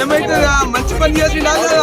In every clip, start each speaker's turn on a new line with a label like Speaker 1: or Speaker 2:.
Speaker 1: ఏమైతుందా మంచి పని చేసిండా
Speaker 2: కదా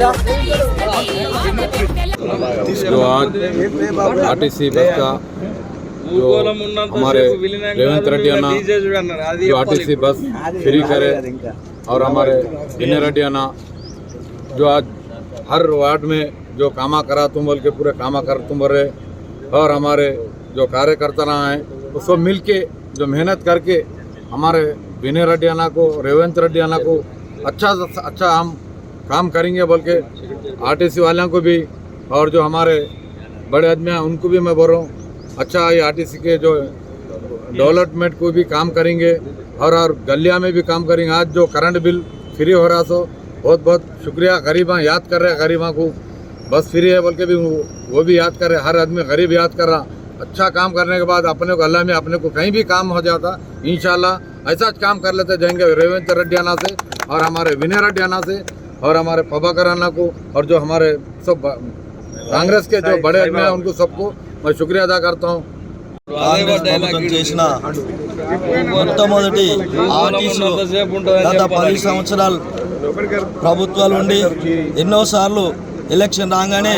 Speaker 3: जो आज आरटीसी बस का जो हमारे रेवंत रेड्डी अन्ना जो आरटीसी बस फ्री करे और हमारे विनय रेड्डी जो आज हर वार्ड में जो कामा करा तुम बोल के पूरे कामा कर तुम बोल रहे और हमारे जो कार्यकर्ता रहा है वो सब मिल के जो मेहनत करके हमारे विनय रेड्डी अन्ना को, रेवंत रेड्डी अन्ना को अच्छा अच्छा हम काम करेंगे बोल के आरटीसी वालों को भी और जो हमारे बड़े आदमी हैं, उनको भी मैं बोल रहा हूँ अच्छा ये आरटीसी के जो डेवलपमेंट को भी काम करेंगे और और गलिया में भी काम करेंगे। आज जो करंट बिल फ्री हो रहा सो बहुत बहुत शुक्रिया। गरीबा, याद कर रहे हैं गरीबा को। बस फ्री है बोल के भी वो भी याद कर रहे हर आदमी गरीब याद कर रहा अच्छा काम करने के बाद अपने को, अल्लाह में अपने को कहीं भी काम हो जाता, इंशाल्लाह ऐसा काम कर लेते जाएँगे रेवंत रेड्डी आना से और हमारे विनय रेड्डी आना से। और हमारे प्रभाकर अन्ना को और जो हमारे सब कांग्रेस के जो बड़े आदमी हैं उनको सबको मैं शुक्रिया अदा करता हूँ
Speaker 4: కాంగ్రెస్ ప్రభుత్వం చేసిన మొట్టమొదటి ఆర్టీసీలో గత పది సంవత్సరాలు ప్రభుత్వాలు ఉండి ఎన్నోసార్లు ఎలక్షన్ రాగానే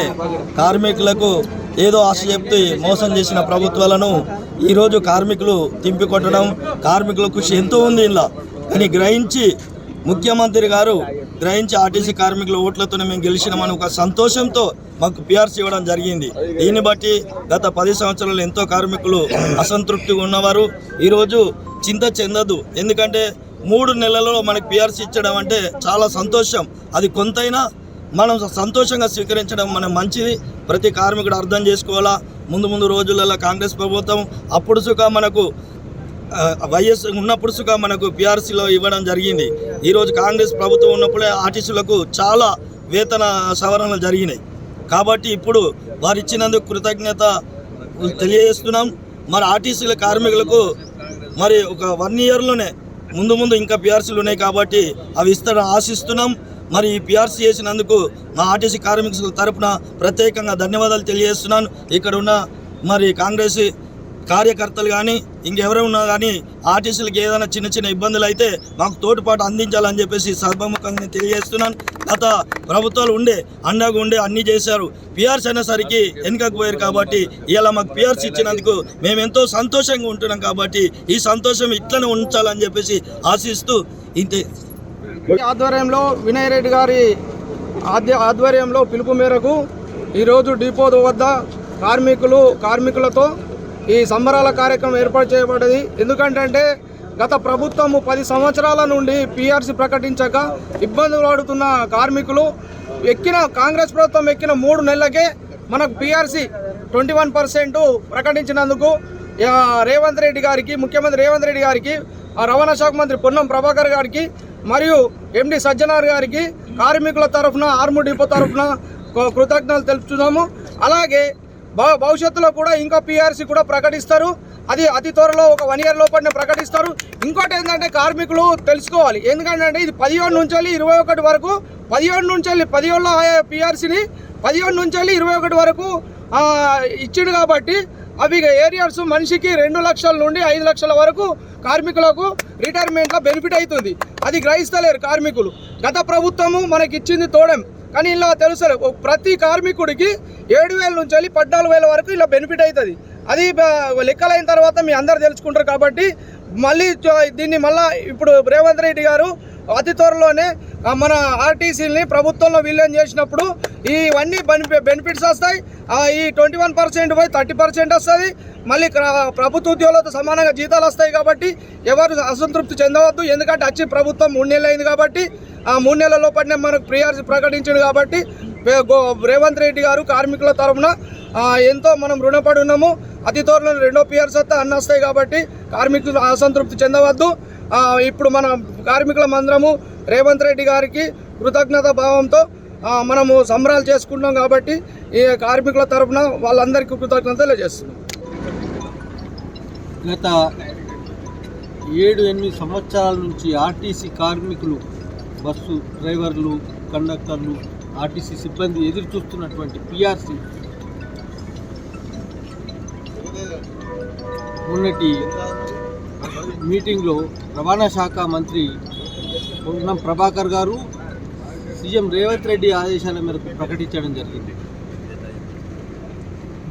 Speaker 4: కార్మికులకు ఏదో ఆశ చెప్తూ మోసం చేసిన ప్రభుత్వాలను ఈరోజు కార్మికులు తింపికొట్టడం కార్మికుల కృషి ఎంతో ఉంది ఇలా అని గ్రహించి ముఖ్యమంత్రి గారు గ్రహించి ఆర్టీసీ కార్మికుల ఓట్లతోనే మేము గెలిచినామని ఒక సంతోషంతో మాకు పిఆర్సీ ఇవ్వడం జరిగింది. దీన్ని బట్టి గత పది సంవత్సరాలు ఎంతో కార్మికులు అసంతృప్తిగా ఉన్నవారు. ఈరోజు చింత చెందదు. ఎందుకంటే మూడు నెలలలో మనకి పిఆర్సీ ఇచ్చడం అంటే చాలా సంతోషం. అది కొంతైనా మనం సంతోషంగా స్వీకరించడం మన మంచిది. ప్రతి కార్మికుడు అర్థం చేసుకోవాలా? ముందు ముందు రోజులలో కాంగ్రెస్ ప్రభుత్వం అప్పుడు సుఖ మనకు వైఎస్ ఉన్నప్పుడు సుగా మనకు పిఆర్సీలో ఇవ్వడం జరిగింది. ఈరోజు కాంగ్రెస్ ప్రభుత్వం ఉన్నప్పుడే ఆర్టీసీలకు చాలా వేతన సవరణలు జరిగినాయి. కాబట్టి ఇప్పుడు వారు ఇచ్చినందుకు కృతజ్ఞత తెలియజేస్తున్నాం. మరి ఆర్టీసీల కార్మికులకు మరి ఒక వన్ ఇయర్లోనే ముందు ముందు ఇంకా పిఆర్సీలు ఉన్నాయి కాబట్టి అవి ఇస్తారని ఆశిస్తున్నాం. మరి ఈ పిఆర్సీ చేసినందుకు మా ఆర్టీసీ కార్మికుల తరపున ప్రత్యేకంగా ధన్యవాదాలు తెలియజేస్తున్నాను. ఇక్కడ ఉన్న మరి కాంగ్రెస్ కార్యకర్తలు కానీ ఇంకెవరైనా కానీ ఆర్టీసీలకు ఏదైనా చిన్న చిన్న ఇబ్బందులు అయితే మాకు తోటిపాటు అందించాలని చెప్పేసి సర్వముఖంగా తెలియజేస్తున్నాను. గత ప్రభుత్వాలు ఉండే అండగా ఉండే అన్నీ చేశారు. పిఆర్సీ అనేసరికి వెనుకకు పోయారు కాబట్టి ఇలా మాకు పిఆర్సీ ఇచ్చినందుకు మేము ఎంతో సంతోషంగా ఉంటున్నాం కాబట్టి ఈ సంతోషం ఇట్లనే ఉంచాలని చెప్పేసి ఆశిస్తూ ఇంతే.
Speaker 1: ఆధ్వర్యంలో వినయ్ రెడ్డి గారి ఆధ్య ఆధ్వర్యంలో పిలుపు మేరకు ఈరోజు డిపో వద్ద కార్మికులు కార్మికులతో ఈ సంబరాల కార్యక్రమం ఏర్పాటు చేయబడ్డది. ఎందుకంటే గత ప్రభుత్వము పది సంవత్సరాల నుండి పీఆర్సీ ప్రకటించక ఇబ్బందులు పడుతున్న కార్మికులు ఎక్కిన కాంగ్రెస్ ప్రభుత్వం ఎక్కిన మూడు నెలలకే మనకు పీఆర్సీ ట్వంటీ వన్ పర్సెంట్ ప్రకటించినందుకు రేవంత్ రెడ్డి గారికి ముఖ్యమంత్రి రేవంత్ రెడ్డి గారికి రవాణా శాఖ మంత్రి పొన్నం ప్రభాకర్ గారికి మరియు ఎండి సజ్జనార్ గారికి కార్మికుల తరఫున ఆర్ము డిపో తరఫున కృతజ్ఞతలు తెలుపుతున్నాము. అలాగే భవిష్యత్తులో కూడా ఇంకా పిఆర్సీ కూడా ప్రకటిస్తారు. అది అతి త్వరలో ఒక వన్ ఇయర్ లోపలనే ప్రకటిస్తారు. ఇంకోటి ఏంటంటే కార్మికులు తెలుసుకోవాలి. ఎందుకంటే ఇది పదిహేడు నుంచి వెళ్ళి ఇరవై ఒకటి వరకు పదిహేడు నుంచి వెళ్ళి పదిహేడులో పిఆర్సీని పదిహేడు నుంచి వెళ్ళి ఇరవై ఒకటి వరకు ఇచ్చిండు కాబట్టి అవి ఏరియాస్ మనిషికి రెండు లక్షల నుండి ఐదు లక్షల వరకు కార్మికులకు రిటైర్మెంట్లో బెనిఫిట్ అవుతుంది. అది గ్రహిస్తలేరు కార్మికులు. గత ప్రభుత్వము మనకి ఇచ్చింది తోడెం. కానీ ఇలా తెలుసు ప్రతి కార్మికుడికి ఏడు వేల నుంచి వెళ్ళి పద్నాలుగు వేల వరకు ఇలా బెనిఫిట్ అవుతుంది. అది లెక్కలైన తర్వాత మీ అందరు తెలుసుకుంటారు కాబట్టి మళ్ళీ దీన్ని మళ్ళీ ఇప్పుడు రేవంత్ రెడ్డి గారు అతి త్వరలోనే మన ఆర్టీసీని ప్రభుత్వంలో విలీనం చేసినప్పుడు ఇవన్నీ బెనిఫిట్స్ వస్తాయి. ఈ ట్వంటీ వన్ పర్సెంట్ పోయి థర్టీ పర్సెంట్ వస్తుంది. మళ్ళీ ప్రభుత్వ ఉద్యోగులతో సమానంగా జీతాలు వస్తాయి కాబట్టి ఎవరు అసంతృప్తి చెందవద్దు. ఎందుకంటే వచ్చి ప్రభుత్వం మూడు నెలలు అయింది కాబట్టి ఆ మూడు నెలల లోపలనే మనకు ప్రియార్సీ ప్రకటించింది కాబట్టి గో- రేవంత్ రెడ్డి గారు కార్మికుల తరఫున ఎంతో మనం రుణపడి ఉన్నాము. అతి త్వరలో రెండో పిఆర్స్ వస్తే అన్న వస్తాయి కాబట్టి కార్మికులు అసంతృప్తి చెందవద్దు. ఇప్పుడు మన కార్మికుల మందరము రేవంత్ రెడ్డి గారికి కృతజ్ఞత భావంతో మనము సంబరాలు చేసుకుంటున్నాం కాబట్టి ఈ కార్మికుల తరఫున వాళ్ళందరికీ కృతజ్ఞత చేస్తున్నాం
Speaker 5: గత ఏడు ఎనిమిది సంవత్సరాల నుంచి ఆర్టీసీ కార్మికులు బస్సు డ్రైవర్లు కండక్టర్లు ఆర్టీసీ సిబ్బంది ఎదురు చూస్తున్నటువంటి పిఆర్సీ మొన్నటి మీటింగ్లో రవాణా శాఖ మంత్రి పొన్నం ప్రభాకర్ గారు సీఎం రేవంత్ రెడ్డి ఆదేశాల మేరకు ప్రకటించడం జరిగింది.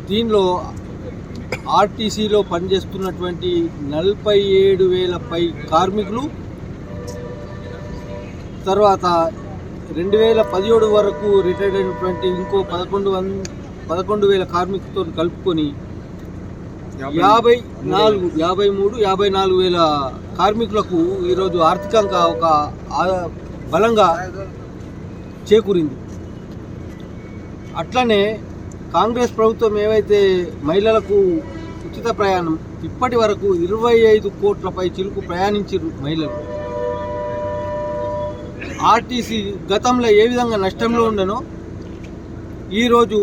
Speaker 5: దీనిలో ఆర్టీసీలో పనిచేస్తున్నటువంటి నలభై ఏడు వేల పై కార్మికులు తర్వాత రెండు వేల పదిహేడు వరకు రిటైర్డ్ అయినటువంటి ఇంకో పదకొండు వన్ పదకొండు వేల కార్మికులతో కలుపుకొని యాభై నాలుగు యాభై మూడు యాభై నాలుగు వేల కార్మికులకు ఈరోజు ఆర్థికంగా ఒక బలంగా చేకూరింది. అట్లనే కాంగ్రెస్ ప్రభుత్వం ఏవైతే మహిళలకు ఉచిత ప్రయాణం ఇప్పటి వరకు ఇరవై ఐదు కోట్లపై చిలుకు ప్రయాణించారు మహిళలు. ఆర్టీసీ గతంలో ఏ విధంగా నష్టంలో ఉండనో ఈరోజు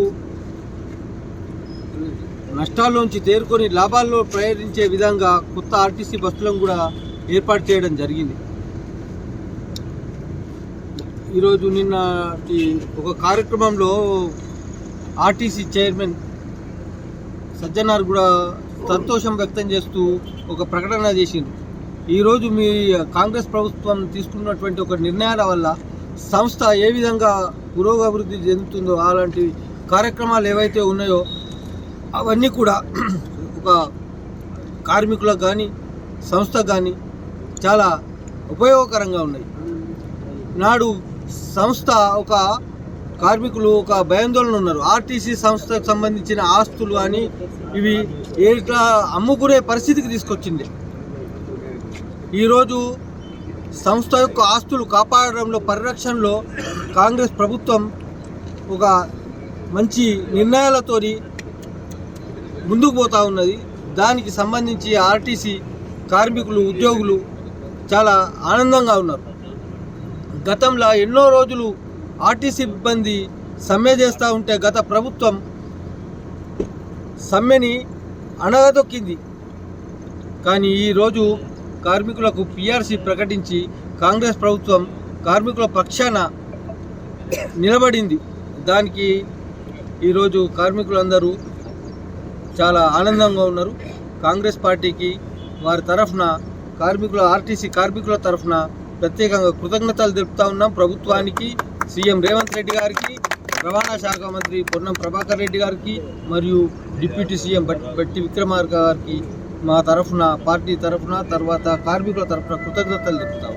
Speaker 5: నష్టాల్లోంచి తేరుకొని లాభాల్లో ప్రయాణించే విధంగా కొత్త ఆర్టీసీ బస్సులను కూడా ఏర్పాటు చేయడం జరిగింది. ఈరోజు నిన్న ఒక కార్యక్రమంలో ఆర్టీసీ చైర్మన్ సజ్జనార్ కూడా సంతోషం వ్యక్తం చేస్తూ ఒక ప్రకటన చేసింది ఈరోజు మీ కాంగ్రెస్ ప్రభుత్వం తీసుకున్నటువంటి ఒక నిర్ణయాల వల్ల సంస్థ ఏ విధంగా పురోగభివృద్ధి చెందుతుందో అలాంటి కార్యక్రమాలు ఏవైతే ఉన్నాయో అవన్నీ కూడా ఒక కార్మికులకు కానీ సంస్థ కానీ చాలా ఉపయోగకరంగా ఉన్నాయి. నాడు సంస్థ ఒక కార్మికులు ఒక భయాందోళన ఉన్నారు. ఆర్టీసీ సంస్థకు సంబంధించిన ఆస్తులు కానీ ఇవి ఇట్లా అమ్ముకునే పరిస్థితికి తీసుకొచ్చింది. ఈరోజు సంస్థ యొక్క ఆస్తులు కాపాడడంలో పరిరక్షణలో కాంగ్రెస్ ప్రభుత్వం ఒక మంచి నిర్ణయాలతోని ముందుకు పోతూ ఉన్నది. దానికి సంబంధించి ఆర్టీసీ కార్మికులు ఉద్యోగులు చాలా ఆనందంగా ఉన్నారు. గతంలో ఎన్నో రోజులు ఆర్టీసీ సిబ్బంది సమ్మె చేస్తూ ఉంటే గత ప్రభుత్వం సమ్మెని అణగదొక్కింది. కానీ ఈరోజు కార్మికులకు పిఆర్సీ ప్రకటించి కాంగ్రెస్ ప్రభుత్వం కార్మికుల పక్షాన నిలబడింది. దానికి ఈరోజు కార్మికులందరూ చాలా ఆనందంగా ఉన్నారు. కాంగ్రెస్ పార్టీకి వారి తరఫున కార్మికుల ఆర్టీసీ కార్మికుల తరఫున ప్రత్యేకంగా కృతజ్ఞతలు తెలుపుతా ఉన్నాం. ప్రభుత్వానికి సీఎం రేవంత్ రెడ్డి గారికి రవాణా శాఖ మంత్రి పొన్నం ప్రభాకర్ రెడ్డి గారికి మరియు డిప్యూటీ సీఎం బట్టి విక్రమార్క గారికి మా తరఫున పార్టీ తరఫున తర్వాత కార్మికుల తరఫున కృతజ్ఞతలు తెలుపుతాం